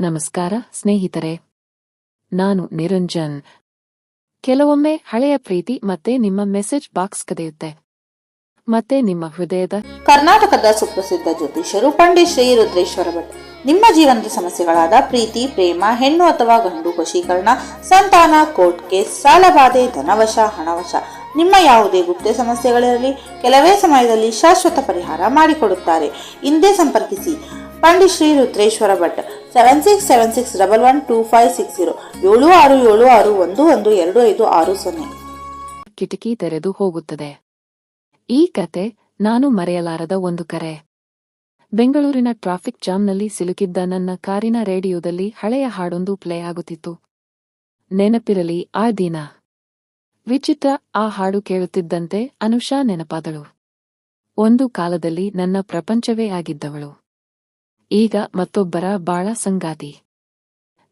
ನಮಸ್ಕಾರ, ಸ್ನೇಹಿತರೆ. ನಾನು ನಿರಂಜನ್. ಕೆಲವೊಮ್ಮೆ ಹಳೆಯ ಪ್ರೀತಿ ಮತ್ತೆ ನಿಮ್ಮ ಮೆಸೇಜ್ ಬಾಕ್ಸ್ ಕದೆಯುತ್ತೆ. ಮತ್ತೆ ನಿಮ್ಮ ಹೃದಯದ ಕರ್ನಾಟಕದ ಸುಪ್ರಸಿದ್ಧ ಜ್ಯೋತಿಷರು ಪಂಡಿತ್ ಶ್ರೀ ರುದ್ರೇಶ್ವರ ಭಟ್. ನಿಮ್ಮ ಜೀವನದ ಸಮಸ್ಯೆಗಳಾದ ಪ್ರೀತಿ, ಪ್ರೇಮ, ಹೆಣ್ಣು ಅಥವಾ ಗಂಡು ವಶೀಕರಣ, ಸಂತಾನ, ಕೋರ್ಟ್ ಕೇಸ್ ಸಾಲಬಾಧೆ ಧನವಶ, ಹಣವಶ, ನಿಮ್ಮ ಯಾವುದೇ ಗುಪ್ತ ಸಮಸ್ಯೆಗಳಿರಲಿ, ಕೆಲವೇ ಸಮಯದಲ್ಲಿ ಶಾಶ್ವತ ಪರಿಹಾರ ಮಾಡಿಕೊಡುತ್ತಾರೆ. ಹಿಂದೆ ಸಂಪರ್ಕಿಸಿ. Pandit Shri Rudreshwara Bhat. Seven six seven ಆರು ಏಳು ಆರು ಸೊನ್ನೆ. ಕಿಟಕಿ ತೆರೆದು ಹೋಗುತ್ತದೆ. ಈ ಕತೆ ನಾನು ಮರೆಯಲಾರದ ಒಂದು ಕರೆ. ಬೆಂಗಳೂರಿನ ಟ್ರಾಫಿಕ್ ಜಾಮ್ನಲ್ಲಿ ಸಿಲುಕಿದ್ದ ನನ್ನ ಕಾರಿನ ರೇಡಿಯೋದಲ್ಲಿ ಹಳೆಯ ಹಾಡೊಂದು ಪ್ಲೇ ಆಗುತ್ತಿತ್ತು. ನೆನಪಿರಲಿ ಆ ದಿನ. ವಿಚಿತ್ರ ಆ ಹಾಡು ಕೇಳುತ್ತಿದ್ದಂತೆ ಅನುಷಾ ನೆನಪಾದಳು. ಒಂದು ಕಾಲದಲ್ಲಿ ನನ್ನ ಪ್ರಪಂಚವೇ ಆಗಿದ್ದವಳು. ಈಗ ಮತ್ತೊಬ್ಬರ ಬಾಳ ಸಂಗಾತಿ.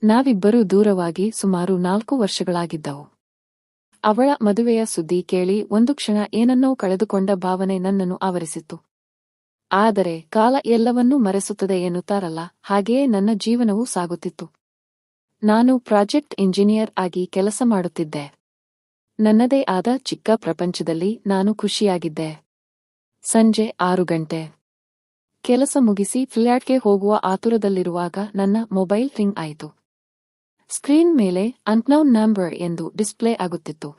ನಾವಿಬ್ಬರೂ ದೂರವಾಗಿ ಸುಮಾರು ನಾಲ್ಕು ವರ್ಷಗಳಾಗಿದ್ದವು. ಅವಳ ಮದುವೆಯ ಸುದ್ದಿ ಕೇಳಿ ಒಂದು ಕ್ಷಣ ಏನನ್ನೋ ಕಳೆದುಕೊಂಡ ಭಾವನೆ ನನ್ನನ್ನು ಆವರಿಸಿತ್ತು. ಆದರೆ ಕಾಲ ಎಲ್ಲವನ್ನೂ ಮರೆಸುತ್ತದೆ ಎನ್ನುತ್ತಾರಲ್ಲ, ಹಾಗೆಯೇ ನನ್ನ ಜೀವನವೂ ಸಾಗುತ್ತಿತ್ತು. ನಾನು ಪ್ರಾಜೆಕ್ಟ್ ಇಂಜಿನಿಯರ್ ಆಗಿ ಕೆಲಸ ಮಾಡುತ್ತಿದ್ದೆ. ನನ್ನದೇ ಆದ ಚಿಕ್ಕ ಪ್ರಪಂಚದಲ್ಲಿ ನಾನು ಖುಷಿಯಾಗಿದ್ದೆ. ಸಂಜೆ ಆರು ಗಂಟೆ. ಕೆಲಸ ಮುಗಿಸಿ ಫ್ಲ್ಯಾಟ್ಗೆ ಹೋಗುವ ಆತುರದಲ್ಲಿರುವಾಗ ನನ್ನ ಮೊಬೈಲ್ ರಿಂಗ್ ಆಯಿತು. ಸ್ಕ್ರೀನ್ ಮೇಲೆ ಅನ್ಕ್ನೌನ್ ನಂಬರ್ ಎಂದು ಡಿಸ್ಪ್ಲೇ ಆಗುತ್ತಿತ್ತು.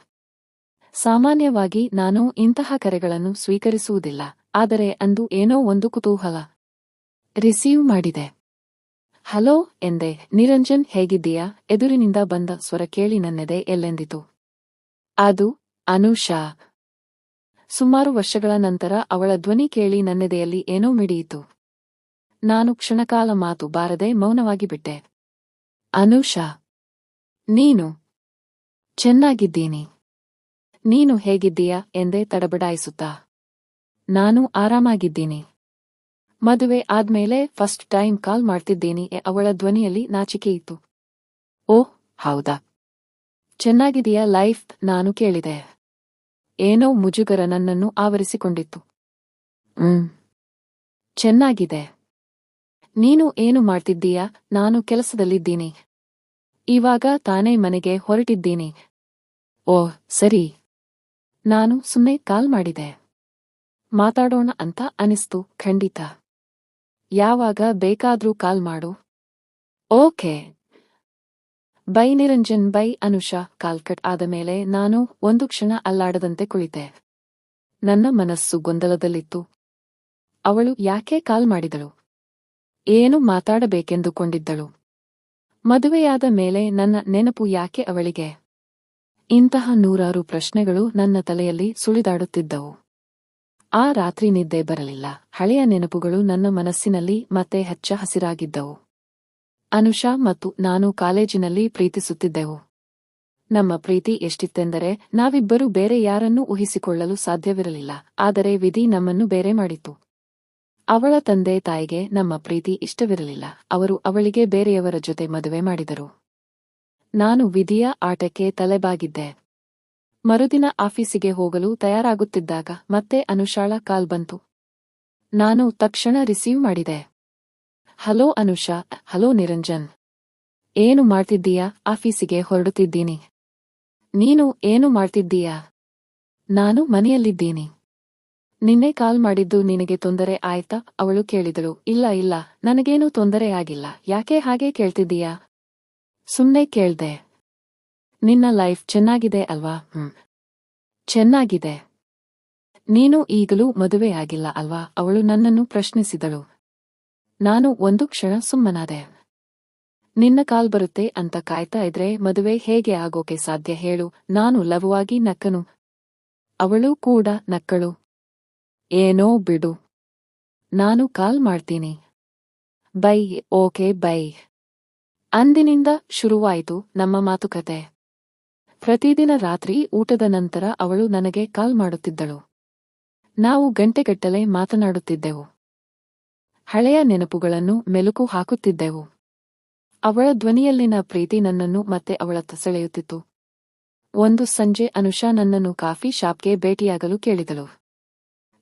ಸಾಮಾನ್ಯವಾಗಿ ನಾನು ಇಂತಹ ಕರೆಗಳನ್ನು ಸ್ವೀಕರಿಸುವುದಿಲ್ಲ, ಆದರೆ ಅಂದು ಏನೋ ಒಂದು ಕುತೂಹಲ ರಿಸೀವ್ ಮಾಡಿದೆ. ಹಲೋ ಎಂದೆ. ನಿರಂಜನ್, ಹೇಗಿದ್ದೀಯಾ? ಎದುರಿನಿಂದ ಬಂದ ಸ್ವರ ಕೇಳಿ ನನ್ನೆದೆ ಎಲ್ಲೆಂದಿತು. ಅದು ಅನುಷಾ. ಸುಮಾರು ವರ್ಷಗಳ ನಂತರ ಅವಳ ಧ್ವನಿ ಕೇಳಿ ನನ್ನೆದೆಯಲ್ಲಿ ಏನೋ ಮಿಡಿಯಿತು. ನಾನು ಕ್ಷಣಕಾಲ ಮಾತು ಬಾರದೆ ಮೌನವಾಗಿ ಬಿಟ್ಟೆ. ಅನುಷಾ, ನೀನು ಚೆನ್ನಾಗಿದ್ದೀನಿ. ನೀನು ಹೇಗಿದ್ದೀಯಾ ಎಂದೇ ತಡಬಡಾಯಿಸುತ್ತಾ. ನಾನು ಆರಾಮಾಗಿದ್ದೀನಿ. ಮದುವೆ ಆದ್ಮೇಲೆ ಫಸ್ಟ್ ಟೈಮ್ ಕಾಲ್ ಮಾಡ್ತಿದ್ದೀನಿ ಅವಳ ಧ್ವನಿಯಲ್ಲಿ ನಾಚಿಕೆಯಿತ್ತು ಓಹ್, ಹೌದಾ? ಚೆನ್ನಾಗಿದೆಯಾ ಲೈಫ್? ನಾನು ಕೇಳಿದೆ. ಏನೋ ಮುಜುಗರ ನನ್ನನ್ನು ಆವರಿಸಿಕೊಂಡಿತ್ತು. ಹ್ಮ್. ಚೆನ್ನಾಗಿದೆ. ನೀನು ಏನು ಮಾಡ್ತಿದ್ದೀಯಾ? ನಾನು ಕೆಲಸದಲ್ಲಿದ್ದೀನಿ. ಇವಾಗ ತಾನೇ ಮನೆಗೆ ಹೊರಟಿದ್ದೀನಿ. ಓ, ಸರಿ. ನಾನು ಸುಮ್ಮನೆ ಕಾಲ್ ಮಾಡಿದೆ. ಮಾತಾಡೋಣ ಅಂತ ಅನಿಸ್ತು, ಖಂಡಿತ. ಯಾವಾಗ ಬೇಕಾದ್ರೂ ಕಾಲ್ ಮಾಡು. Okay. Bye Niranjan, bye Anusha call cut ಆದ ಮೇಲೆ ನಾನು ಒಂದು ಕ್ಷಣ ಅಲ್ಲಾಡದಂತೆ ಕುಳಿತೆ. ನನ್ನ ಮನಸ್ಸು ಗೊಂದಲದಲ್ಲಿತ್ತು. ಅವಳು ಯಾಕೆ ಕಾಲ್ ಮಾಡಿದಳು? ಏನು ಮಾತಾಡಬೇಕೆಂದುಕೊಂಡಿದ್ದಳು? ಮದುವೆಯಾದ ಮೇಲೆ ನನ್ನ ನೆನಪು ಯಾಕೆ ಅವಳಿಗೆ? ಇಂತಹ ನೂರಾರು ಪ್ರಶ್ನೆಗಳು ನನ್ನ ತಲೆಯಲ್ಲಿ ಸುಳಿದಾಡುತ್ತಿದ್ದವು. ಆ ರಾತ್ರಿ ನಿದ್ದೆ ಬರಲಿಲ್ಲ. ಹಳೆಯ ನೆನಪುಗಳು ನನ್ನ ಮನಸ್ಸಿನಲ್ಲಿ ಮತ್ತೆ ಹಚ್ಚ ಹಸಿರಾಗಿದ್ದವು. ಅನುಷಾ ಮತ್ತು ನಾನು ಕಾಲೇಜಿನಲ್ಲಿ ಪ್ರೀತಿಸುತ್ತಿದ್ದೆವು. ನಮ್ಮ ಪ್ರೀತಿ ಎಷ್ಟಿತ್ತೆಂದರೆ, ನಾವಿಬ್ಬರೂ ಬೇರೆ ಯಾರನ್ನೂ ಊಹಿಸಿಕೊಳ್ಳಲು ಸಾಧ್ಯವಿರಲಿಲ್ಲ, ಆದರೆ ವಿಧಿ ನಮ್ಮನ್ನು ಬೇರೆ ಮಾಡಿತು ಅವಳ ತಂದೆ ತಾಯಿಗೆ ನಮ್ಮ ಪ್ರೀತಿ ಇಷ್ಟವಿರಲಿಲ್ಲ, ಅವರು ಅವಳಿಗೆ ಬೇರೆಯವರ ಜೊತೆ ಮದುವೆ ಮಾಡಿದರು. ನಾನು ವಿಧಿಯ ಆಟಕ್ಕೆ ತಲೆಬಾಗಿದ್ದೆ. ಮರುದಿನ ಆಫೀಸಿಗೆ ಹೋಗಲು ತಯಾರಾಗುತ್ತಿದ್ದಾಗ ಮತ್ತೆ ಅನುಷಾಳ ಕಾಲ್ ಬಂತು. ನಾನು ತಕ್ಷಣ ರಿಸೀವ್ ಮಾಡಿದೆ. Hello Anusha, hello Niranjan. ಏನು ಮಾಡ್ತಿದ್ದೀಯಾ? ಆಫೀಸಿಗೆ ಹೊರಡುತ್ತಿದ್ದೀನಿ. ನೀನು ಏನು ಮಾಡ್ತಿದ್ದೀಯಾ? ನಾನು ಮನೆಯಲ್ಲಿದ್ದೀನಿ. ನಿನ್ನೆ ಕಾಲ್ ಮಾಡಿದ್ದು ನಿನಗೆ ತೊಂದರೆ ಆಯ್ತಾ? ಅವಳು ಕೇಳಿದಳು. ಇಲ್ಲ ಇಲ್ಲ, ನನಗೇನೂ ತೊಂದರೆ ಆಗಿಲ್ಲ. ಯಾಕೆ ಹಾಗೆ ಕೇಳ್ತಿದ್ದೀಯಾ? ಸುಮ್ನೆ ಕೇಳ್ದೆ. ನಿನ್ನ ಲೈಫ್ ಚೆನ್ನಾಗಿದೆ ಅಲ್ವಾ? ಹ್ಮ್. ಚೆನ್ನಾಗಿದೆ. ನೀನು ಈಗಲೂ ಮದುವೆ ಆಗಿಲ್ಲ ಅಲ್ವಾ? ಅವಳು ನನ್ನನ್ನು ಪ್ರಶ್ನಿಸಿದಳು. ನಾನು ಒಂದು ಕ್ಷಣ ಸುಮ್ಮನಾದೆ. ನಿನ್ನ ಕಾಲ್ ಬರುತ್ತೆ ಅಂತ ಕಾಯ್ತಾ ಇದ್ರೆ ಮದುವೆ ಹೇಗೆ ಆಗೋಕೆ ಸಾಧ್ಯ ಹೇಳು. ನಾನು ಲವವಾಗಿ ನಕ್ಕನು. ಅವಳು ಕೂಡ ನಕ್ಕಳು. ಏನೋ ಬಿಡು. ನಾನು ಕಾಲ್ ಮಾಡ್ತೀನಿ. Bye, okay, bye. ಅಂದಿನಿಂದ ಶುರುವಾಯಿತು ನಮ್ಮ ಮಾತುಕತೆ. ಪ್ರತಿದಿನ ರಾತ್ರಿ ಊಟದ ನಂತರ ಅವಳು ನನಗೆ ಕಾಲ್ ಮಾಡುತ್ತಿದ್ದಳು. ನಾವು ಗಂಟೆಗಟ್ಟಲೆ ಮಾತನಾಡುತ್ತಿದ್ದೆವು. ಹಳೆಯ ನೆನಪುಗಳನ್ನು ಮೆಲುಕು ಹಾಕುತ್ತಿದ್ದೆವು. ಅವಳ ಧ್ವನಿಯಲ್ಲಿನ ಪ್ರೀತಿ ನನ್ನನ್ನು ಮತ್ತೆ ಅವಳತ್ತ ಸೆಳೆಯುತ್ತಿತ್ತು ಒಂದು ಸಂಜೆ ಅನುಷಾ ನನ್ನನ್ನು ಕಾಫಿ ಶಾಪ್ಗೆ ಭೇಟಿಯಾಗಲು ಕೇಳಿದಳು.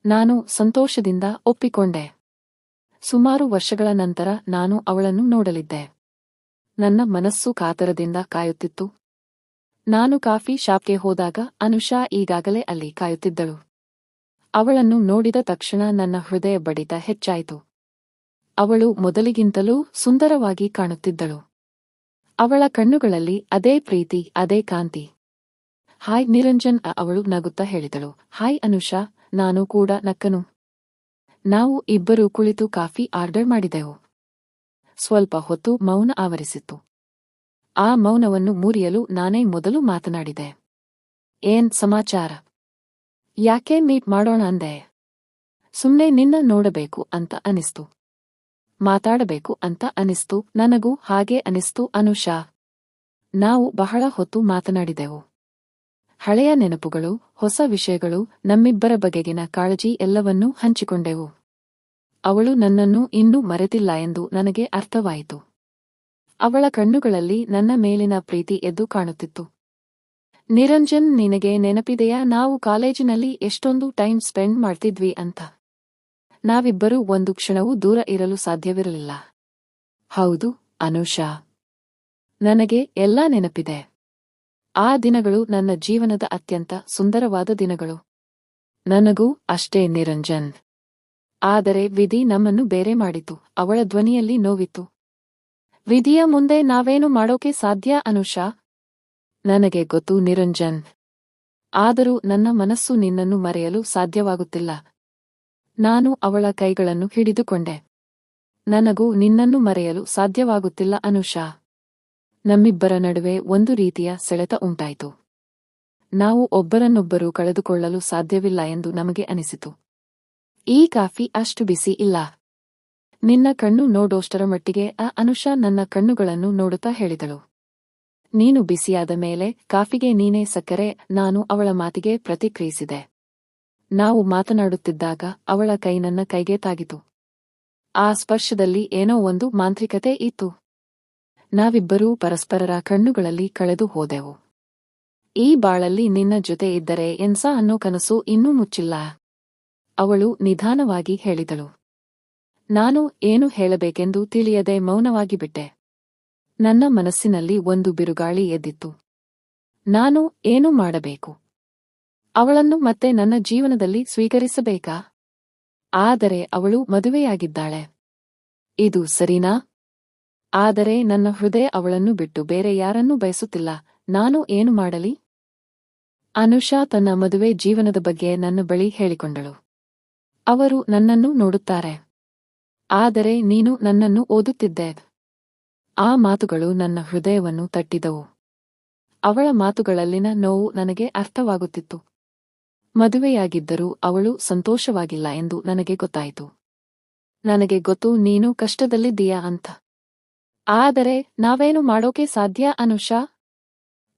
ನಾನು ಸಂತೋಷದಿಂದ ಒಪ್ಪಿಕೊಂಡೆ. ಸುಮಾರು ವರ್ಷಗಳ ನಂತರ ನಾನು ಅವಳನ್ನು ನೋಡಲಿದ್ದೆ. ನನ್ನ ಮನಸ್ಸು ಕಾತರದಿಂದ ಕಾಯುತ್ತಿತ್ತು. ನಾನು ಕಾಫಿ ಶಾಪ್ಗೆ ಹೋದಾಗ ಅನುಷಾ ಈಗಾಗಲೇ ಅಲ್ಲಿ ಕಾಯುತ್ತಿದ್ದಳು. ಅವಳನ್ನು ನೋಡಿದ ತಕ್ಷಣ ನನ್ನ ಹೃದಯ ಬಡಿತ ಹೆಚ್ಚಾಯಿತು. ಅವಳು ಮೊದಲಿಗಿಂತಲೂ ಸುಂದರವಾಗಿ ಕಾಣುತ್ತಿದ್ದಳು. ಅವಳ ಕಣ್ಣುಗಳಲ್ಲಿ ಅದೇ ಪ್ರೀತಿ, ಅದೇ ಕಾಂತಿ. ಹಾಯ್ ನಿರಂಜನ್, ಅವಳು ನಗುತ್ತಾ ಹೇಳಿದಳು. ಹಾಯ್ ಅನುಷಾ, ನಾನು ಕೂಡ ನಕ್ಕನು. ನಾವು ಇಬ್ಬರೂ ಕುಳಿತು ಕಾಫಿ ಆರ್ಡರ್ ಮಾಡಿದೆವು. ಸ್ವಲ್ಪ ಹೊತ್ತು ಮೌನ ಆವರಿಸಿತ್ತು. ಆ ಮೌನವನ್ನು ಮುರಿಯಲು ನಾನೇ ಮೊದಲು ಮಾತನಾಡಿದೆ. ಏನ್ ಸಮಾಚಾರ? ಯಾಕೆ ಮೀಟ್ ಮಾಡೋಣ ಅಂದೆ? ಸುಮ್ನೆ ನಿನ್ನ ನೋಡಬೇಕು, ಅಂತ ಅನಿಸ್ತು. ಮಾತಾಡಬೇಕು ಅಂತ ಅನಿಸ್ತು. ನನಗೂ ಹಾಗೆ ಅನಿಸ್ತು ಅನುಷಾ. ನಾವು ಬಹಳ ಹೊತ್ತು ಮಾತನಾಡಿದೆವು. ಹಳೆಯ ನೆನಪುಗಳು, ಹೊಸ ವಿಷಯಗಳು, ನಮ್ಮಿಬ್ಬರ ಬಗೆಗಿನ ಕಾಳಜಿ ಎಲ್ಲವನ್ನೂ ಹಂಚಿಕೊಂಡೆವು. ಅವಳು ನನ್ನನ್ನು ಇನ್ನೂ ಮರೆತಿಲ್ಲ ಎಂದು ನನಗೆ ಅರ್ಥವಾಯಿತು. ಅವಳ ಕಣ್ಣುಗಳಲ್ಲಿ ನನ್ನ ಮೇಲಿನ ಪ್ರೀತಿ ಎದ್ದು ಕಾಣುತ್ತಿತ್ತು. ನಿರಂಜನ್ ನಿನಗೆ ನೆನಪಿದೆಯಾ? ನಾವು ಕಾಲೇಜಿನಲ್ಲಿ ಎಷ್ಟೊಂದು ಟೈಮ್ ಸ್ಪೆಂಡ್ ಮಾಡ್ತಿದ್ವಿ ಅಂತ. ನಾವಿಬ್ಬರೂ ಒಂದು ಕ್ಷಣವೂ ದೂರ ಇರಲು ಸಾಧ್ಯವಿರಲಿಲ್ಲ. ಹೌದು, ಅನುಷಾ. ನನಗೆ ಎಲ್ಲಾ ನೆನಪಿದೆ. ಆ ದಿನಗಳು ನನ್ನ ಜೀವನದ ಅತ್ಯಂತ ಸುಂದರವಾದ ದಿನಗಳು. ನನಗೂ ಅಷ್ಟೇ ನಿರಂಜನ್. ಆದರೆ ವಿಧಿ ನಮ್ಮನ್ನು ಬೇರೆ ಮಾಡಿತು, ಅವಳ ಧ್ವನಿಯಲ್ಲಿ ನೋವಿತ್ತು ವಿಧಿಯ ಮುಂದೆ ನಾವೇನು ಮಾಡೋಕೆ ಸಾಧ್ಯ, ಅನುಷಾ? ನನಗೆ ಗೊತ್ತು ನಿರಂಜನ್. ಆದರೂ ನನ್ನ ಮನಸ್ಸು ನಿನ್ನನ್ನು ಮರೆಯಲು ಸಾಧ್ಯವಾಗುತ್ತಿಲ್ಲ. ನಾನು ಅವಳ ಕೈಗಳನ್ನು ಹಿಡಿದುಕೊಂಡೆ. ನನಗೂ ನಿನ್ನನ್ನು ಮರೆಯಲು ಸಾಧ್ಯವಾಗುತ್ತಿಲ್ಲ ಅನುಷಾ. ನಮ್ಮಿಬ್ಬರ ನಡುವೆ ಒಂದು ರೀತಿಯ ಸೆಳೆತ ಉಂಟಾಯಿತು. ನಾವು ಒಬ್ಬರನ್ನೊಬ್ಬರು ಕಳೆದುಕೊಳ್ಳಲು ಸಾಧ್ಯವಿಲ್ಲ ಎಂದು ನಮಗೆ ಅನಿಸಿತು. ಈ ಕಾಫಿ ಅಷ್ಟು ಬಿಸಿ ಇಲ್ಲ. ನಿನ್ನ ಕಣ್ಣು ನೋಡೋಷ್ಟರ ಮಟ್ಟಿಗೆ ಆ ಅನುಷಾ ನನ್ನ ಕಣ್ಣುಗಳನ್ನು ನೋಡುತ್ತಾ ಹೇಳಿದಳು. ನೀನು ಬಿಸಿಯಾದ ಮೇಲೆ ಕಾಫಿಗೆ ನೀನೇ ಸಕ್ಕರೆ, ನಾನು ಅವಳ ಮಾತಿಗೆ ಪ್ರತಿಕ್ರಿಯಿಸಿದೆ. ನಾವು ಮಾತನಾಡುತ್ತಿದ್ದಾಗ ಅವಳ ಕೈ ನನ್ನ ಕೈಗೆ ತಾಗಿತು. ಆ ಸ್ಪರ್ಶದಲ್ಲಿ ಏನೋ ಒಂದು ಮಾಂತ್ರಿಕತೆ ಇತ್ತು. ನಾವಿಬ್ಬರೂ ಪರಸ್ಪರರ ಕಣ್ಣುಗಳಲ್ಲಿ ಕಳೆದು ಹೋದೆವು. ಈ ಬಾಳಲ್ಲಿ ನಿನ್ನ ಜೊತೆ ಇದ್ದರೆ ಎನ್ಸ ಅನ್ನೋ ಕನಸು ಇನ್ನೂ ಮುಚ್ಚಿಲ್ಲ. ಅವಳು ನಿಧಾನವಾಗಿ ಹೇಳಿದಳು. ನಾನು ಏನು ಹೇಳಬೇಕೆಂದು ತಿಳಿಯದೆ ಮೌನವಾಗಿ ಬಿಟ್ಟೆ. ನನ್ನ ಮನಸ್ಸಿನಲ್ಲಿ ಒಂದು ಬಿರುಗಾಳಿ ಎದ್ದಿತ್ತು. ನಾನು ಏನು ಮಾಡಬೇಕು? ಅವಳನ್ನು ಮತ್ತೆ ನನ್ನ ಜೀವನದಲ್ಲಿ ಸ್ವೀಕರಿಸಬೇಕಾ? ಆದರೆ ಅವಳು ಮದುವೆಯಾಗಿದ್ದಾಳೆ. ಇದು ಸರಿನಾ? ಆದರೆ ನನ್ನ ಹೃದಯ ಅವಳನ್ನು ಬಿಟ್ಟು ಬೇರೆ ಯಾರನ್ನೂ ಬಯಸುತ್ತಿಲ್ಲ. ನಾನು ಏನು ಮಾಡಲಿ? ಅನುಷಾ ತನ್ನ ಮದುವೆ ಜೀವನದ ಬಗ್ಗೆ ನನ್ನ ಬಳಿ ಹೇಳಿಕೊಂಡಳು. ಅವರು ನನ್ನನ್ನು ನೋಡುತ್ತಾರೆ. ಆದರೆ ನೀನು ನನ್ನನ್ನು ಓದುತ್ತಿದ್ದೆ. ಆ ಮಾತುಗಳು ನನ್ನ ಹೃದಯವನ್ನು ತಟ್ಟಿದವು. ಅವಳ ಮಾತುಗಳಲ್ಲಿನ ನೋವು ನನಗೆ ಅರ್ಥವಾಗುತ್ತಿತ್ತು. ಮದುವೆಯಾಗಿದ್ದರೂ ಅವಳು ಸಂತೋಷವಾಗಿಲ್ಲ ಎಂದು ನನಗೆ ಗೊತ್ತಾಯಿತು. ನನಗೆ ಗೊತ್ತು, ನೀನು ಕಷ್ಟದಲ್ಲಿದ್ದೀಯಾ ಅಂತ. ಆದರೆ ನಾವೇನು ಮಾಡೋಕೆ ಸಾಧ್ಯ ಅನುಷಾ?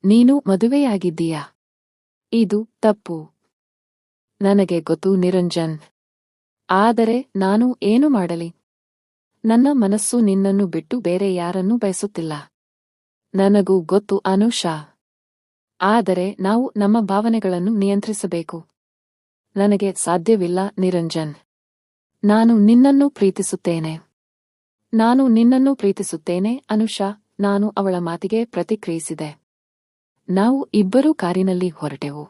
ನೀನು ಮದುವೆಯಾಗಿದ್ದೀಯಾ? ಇದು ತಪ್ಪು. ನನಗೆ ಗೊತ್ತು, ನಿರಂಜನ್. ಆದರೆ ನಾನು ಏನು ಮಾಡಲಿ? ನನ್ನ ಮನಸ್ಸು ನಿನ್ನನ್ನು ಬಿಟ್ಟು ಬೇರೆ ಯಾರನ್ನೂ ಬಯಸುತ್ತಿಲ್ಲ. ನನಗೂ ಗೊತ್ತು, ಅನುಷಾ. ಆದರೆ ನಾವು ನಮ್ಮ ಭಾವನೆಗಳನ್ನು ನಿಯಂತ್ರಿಸಬೇಕು. ನನಗೆ ಸಾಧ್ಯವಿಲ್ಲ, ನಿರಂಜನ್. ನಾನು ನಿನ್ನನ್ನು ಪ್ರೀತಿಸುತ್ತೇನೆ. ನಾನು ನಿನ್ನನ್ನು ಪ್ರೀತಿಸುತ್ತೇನೆ, ಅನುಷಾ. ನಾನು ಅವಳ ಮಾತಿಗೆ ಪ್ರತಿಕ್ರಿಯಿಸಿದೆ. ನಾವು ಇಬ್ಬರೂ ಕಾರಿನಲ್ಲಿ ಹೊರಟೆವು.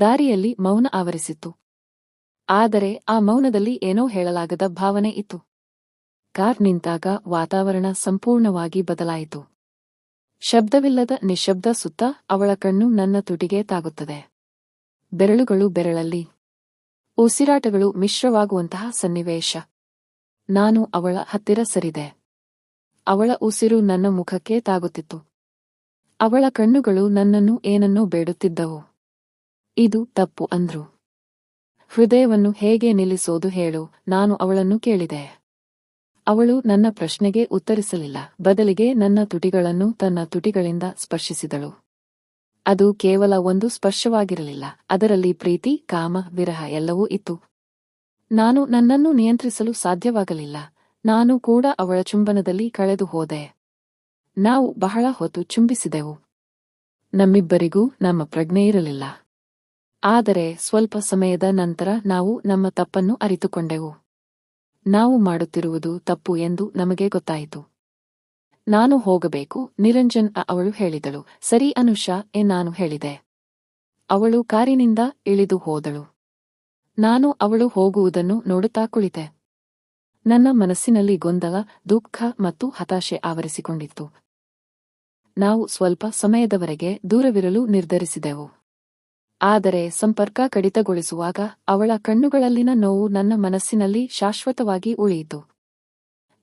ದಾರಿಯಲ್ಲಿ ಮೌನ ಆವರಿಸಿತ್ತು. ಆದರೆ ಆ ಮೌನದಲ್ಲಿ ಏನೋ ಹೇಳಲಾಗದ ಭಾವನೆ ಇತ್ತು. ಕಾರ್ ನಿಂತಾಗ ವಾತಾವರಣ ಸಂಪೂರ್ಣವಾಗಿ ಬದಲಾಯಿತು. ಶಬ್ದವಿಲ್ಲದ ನಿಶಬ್ದ ಸುತ್ತ ಅವಳ ಕಣ್ಣು ನನ್ನ ತುಟಿಗೆ ತಾಗುತ್ತದೆ. ಬೆರಳುಗಳು ಬೆರಳಲ್ಲಿ. ಉಸಿರಾಟಗಳು ಮಿಶ್ರವಾಗುವಂತಹ ಸನ್ನಿವೇಶ. ನಾನು ಅವಳ ಹತ್ತಿರ ಸರಿದೆ. ಅವಳ ಉಸಿರು ನನ್ನ ಮುಖಕ್ಕೆ ತಾಗುತ್ತಿತ್ತು. ಅವಳ ಕಣ್ಣುಗಳು ನನ್ನನ್ನು ಏನನ್ನೋ ಬೇಡುತ್ತಿದ್ದವು. ಇದು ತಪ್ಪು ಅಂದ್ರು. ಹೃದಯವನ್ನು ಹೇಗೆ ನಿಲ್ಲಿಸೋದು ಹೇಳು, ನಾನು ಅವಳನ್ನು ಕೇಳಿದೆ. ಅವಳು ನನ್ನ ಪ್ರಶ್ನೆಗೆ ಉತ್ತರಿಸಲಿಲ್ಲ. ಬದಲಿಗೆ ನನ್ನ ತುಟಿಗಳನ್ನು ತನ್ನ ತುಟಿಗಳಿಂದ ಸ್ಪರ್ಶಿಸಿದಳು. ಅದು ಕೇವಲ ಒಂದು ಸ್ಪರ್ಶವಾಗಿರಲಿಲ್ಲ. ಅದರಲ್ಲಿ ಪ್ರೀತಿ, ಕಾಮ, ವಿರಹ ಎಲ್ಲವೂ ಇತ್ತು. ನಾನು ನನ್ನನ್ನು ನಿಯಂತ್ರಿಸಲು ಸಾಧ್ಯವಾಗಲಿಲ್ಲ. ನಾನು ಕೂಡ ಅವಳ ಚುಂಬನದಲ್ಲಿ ಕಳೆದು ಹೋದೆ. ನಾವು ಬಹಳ ಹೊತ್ತು ಚುಂಬಿಸಿದೆವು. ನಮ್ಮಿಬ್ಬರಿಗೂ ನಮ್ಮ ಪ್ರಜ್ಞೆ ಇರಲಿಲ್ಲ. ಆದರೆ ಸ್ವಲ್ಪ ಸಮಯದ ನಂತರ ನಾವು ನಮ್ಮ ತಪ್ಪನ್ನು ಅರಿತುಕೊಂಡೆವು. ನಾವು ಮಾಡುತ್ತಿರುವುದು ತಪ್ಪು ಎಂದು ನಮಗೆ ಗೊತ್ತಾಯಿತು. ನಾನು ಹೋಗಬೇಕು, ನಿರಂಜನ್ ಅವಳು ಹೇಳಿದಳು. ಸರಿ ಅನುಷಾ, ಎ ನಾನು ಹೇಳಿದೆ. ಅವಳು ಕಾರಿನಿಂದ ಇಳಿದು ಹೋದಳು. ನಾನು ಅವಳು ಹೋಗುವುದನ್ನು ನೋಡುತ್ತಾ ಕುಳಿತೆ. ನನ್ನ ಮನಸ್ಸಿನಲ್ಲಿ ಗೊಂದಲ, ದುಃಖ ಮತ್ತು ಹತಾಶೆ ಆವರಿಸಿಕೊಂಡಿತ್ತು. ನಾವು ಸ್ವಲ್ಪ ಸಮಯದವರೆಗೆ ದೂರವಿರಲು ನಿರ್ಧರಿಸಿದೆವು. ಆದರೆ ಸಂಪರ್ಕ ಕಡಿತಗೊಳಿಸುವಾಗ ಅವಳ ಕಣ್ಣುಗಳಲ್ಲಿನ ನೋವು ನನ್ನ ಮನಸ್ಸಿನಲ್ಲಿ ಶಾಶ್ವತವಾಗಿ ಉಳಿಯಿತು.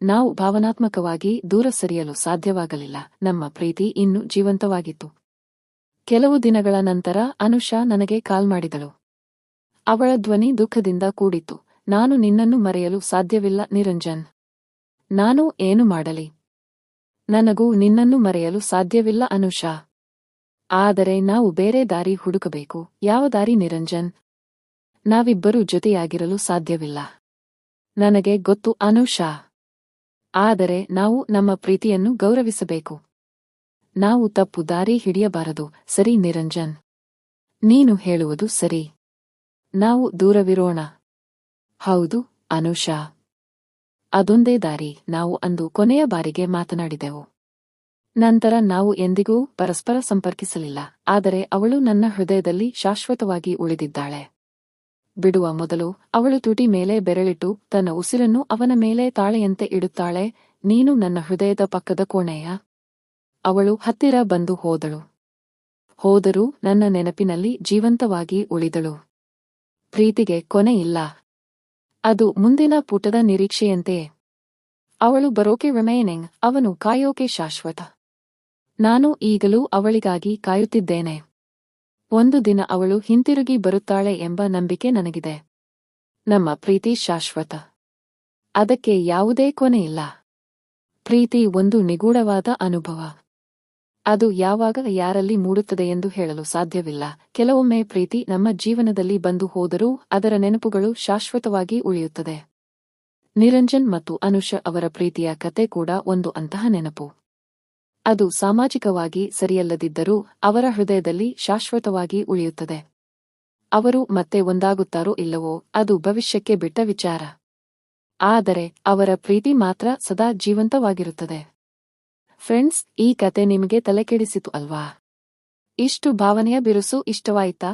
ನಾವು ಭಾವನಾತ್ಮಕವಾಗಿ ದೂರ ಸರಿಯಲು ಸಾಧ್ಯವಾಗಲಿಲ್ಲ. ನಮ್ಮ ಪ್ರೀತಿ ಇನ್ನೂ ಜೀವಂತವಾಗಿತ್ತು. ಕೆಲವು ದಿನಗಳ ನಂತರ ಅನುಷಾ ನನಗೆ ಕಾಲ್ ಮಾಡಿದಳು. ಅವಳ ಧ್ವನಿ ದುಃಖದಿಂದ ಕೂಡಿತ್ತು. ನಾನು ನಿನ್ನನ್ನು ಮರೆಯಲು ಸಾಧ್ಯವಿಲ್ಲ, ನಿರಂಜನ್. ನಾನು ಏನು ಮಾಡಲಿ? ನನಗೂ ನಿನ್ನನ್ನು ಮರೆಯಲು ಸಾಧ್ಯವಿಲ್ಲ, ಅನುಷಾ. ಆದರೆ ನಾವು ಬೇರೆ ದಾರಿ ಹುಡುಕಬೇಕು. ಯಾವ ದಾರಿ ನಿರಂಜನ್? ನಾವಿಬ್ಬರೂ ಜೊತೆಯಾಗಿರಲು ಸಾಧ್ಯವಿಲ್ಲ. ನನಗೆ ಗೊತ್ತು ಅನುಷಾ. ಆದರೆ ನಾವು ನಮ್ಮ ಪ್ರೀತಿಯನ್ನು ಗೌರವಿಸಬೇಕು. ನಾವು ತಪ್ಪು ದಾರಿ ಹಿಡಿಯಬಾರದು. ಸರಿ ನಿರಂಜನ್. ನೀನು ಹೇಳುವುದು ಸರಿ. ನಾವು ದೂರವಿರೋಣ. ಹೌದು, ಅನುಷಾ. ಅದೊಂದೇ ದಾರಿ. ನಾವು ಅಂದು ಕೊನೆಯ ಬಾರಿಗೆ ಮಾತನಾಡಿದೆವು. ನಂತರ ನಾವು ಎಂದಿಗೂ ಪರಸ್ಪರ ಸಂಪರ್ಕಿಸಲಿಲ್ಲ, ಆದರೆ ಅವಳು ನನ್ನ ಹೃದಯದಲ್ಲಿ ಶಾಶ್ವತವಾಗಿ ಉಳಿದಿದ್ದಾಳೆ. ಬಿಡುವ ಮೊದಲು ಅವಳು ತುಟಿ ಮೇಲೆ ಬೆರಳಿಟ್ಟು ತನ್ನ ಉಸಿರನ್ನು ಅವನ ಮೇಲೆ ತಾಳೆಯಂತೆ ಇಡುತ್ತಾಳೆ, ನೀನು ನನ್ನ ಹೃದಯದ ಪಕ್ಕದ ಕೋಣೆಯ? ಅವಳು ಹತ್ತಿರ ಬಂದು ಹೋದಳು. ಹೋದರೂ ನನ್ನ ನೆನಪಿನಲ್ಲಿ ಜೀವಂತವಾಗಿ ಉಳಿದಳು. ಪ್ರೀತಿಗೆ ಕೊನೆಯಿಲ್ಲ ಅದು ಮುಂದಿನ ಪುಟದ ನಿರೀಕ್ಷೆಯಂತೆಯೇ ಅವಳು ಬರೋಕೆ ರಿಮೈನಿಂಗ್ ಅವನು ಕಾಯೋಕೆ ಶಾಶ್ವತ. ನಾನು ಈಗಲೂ ಅವಳಿಗಾಗಿ ಕಾಯುತ್ತಿದ್ದೇನೆ. ಒಂದು ದಿನ ಅವಳು ಹಿಂತಿರುಗಿ ಬರುತ್ತಾಳೆ ಎಂಬ ನಂಬಿಕೆ ನನಗಿದೆ. ನಮ್ಮ ಪ್ರೀತಿ ಶಾಶ್ವತ. ಅದಕ್ಕೆ ಯಾವುದೇ ಕೊನೆಯಿಲ್ಲ ಪ್ರೀತಿ ಒಂದು ನಿಗೂಢವಾದ ಅನುಭವ. ಅದು ಯಾವಾಗ ಯಾರಲ್ಲಿ ಮೂಡುತ್ತದೆ ಎಂದು ಹೇಳಲು ಸಾಧ್ಯವಿಲ್ಲ. ಕೆಲವೊಮ್ಮೆ ಪ್ರೀತಿ ನಮ್ಮ ಜೀವನದಲ್ಲಿ ಬಂದು ಹೋದರೂ ಅದರ ನೆನಪುಗಳು ಶಾಶ್ವತವಾಗಿ ಉಳಿಯುತ್ತದೆ. ನಿರಂಜನ್ ಮತ್ತು ಅನುಷ ಅವರ ಪ್ರೀತಿಯ ಕತೆ ಕೂಡ ಒಂದು ಅಂತಹ ನೆನಪು. ಅದು ಸಾಮಾಜಿಕವಾಗಿ ಸರಿಯಲ್ಲದಿದ್ದರೂ ಅವರ ಹೃದಯದಲ್ಲಿ ಶಾಶ್ವತವಾಗಿ ಉಳಿಯುತ್ತದೆ. ಅವರು ಮತ್ತೆ ಒಂದಾಗುತ್ತಾರೋ ಇಲ್ಲವೋ ಅದು ಭವಿಷ್ಯಕ್ಕೆ ಬಿಟ್ಟ ವಿಚಾರ. ಆದರೆ ಅವರ ಪ್ರೀತಿ ಮಾತ್ರ ಸದಾ ಜೀವಂತವಾಗಿರುತ್ತದೆ. ಫ್ರೆಂಡ್ಸ್, ಈ ಕತೆ ನಿಮಗೆ ತಲೆಕೆಡಿಸಿತು ಅಲ್ವಾ? ಇಷ್ಟು ಭಾವನೆಯ ಬಿರುಸು ಇಷ್ಟವಾಯಿತಾ?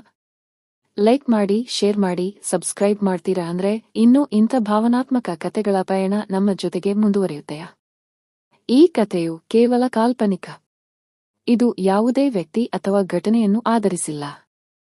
ಲೈಕ್ ಮಾಡಿ, ಶೇರ್ ಮಾಡಿ, ಸಬ್ಸ್ಕ್ರೈಬ್ ಮಾಡ್ತೀರಾ ಅಂದ್ರೆ ಇನ್ನೂ ಇಂಥ ಭಾವನಾತ್ಮಕ ಕತೆಗಳ ಪಯಣ ನಮ್ಮ ಜೊತೆಗೆ ಮುಂದುವರಿಯುತ್ತೆಯಾ ಈ ಕಥೆಯು ಕೇವಲ ಕಾಲ್ಪನಿಕ. ಇದು ಯಾವುದೇ ವ್ಯಕ್ತಿ ಅಥವಾ ಘಟನೆಯನ್ನು ಆಧರಿಸಿಲ್ಲ.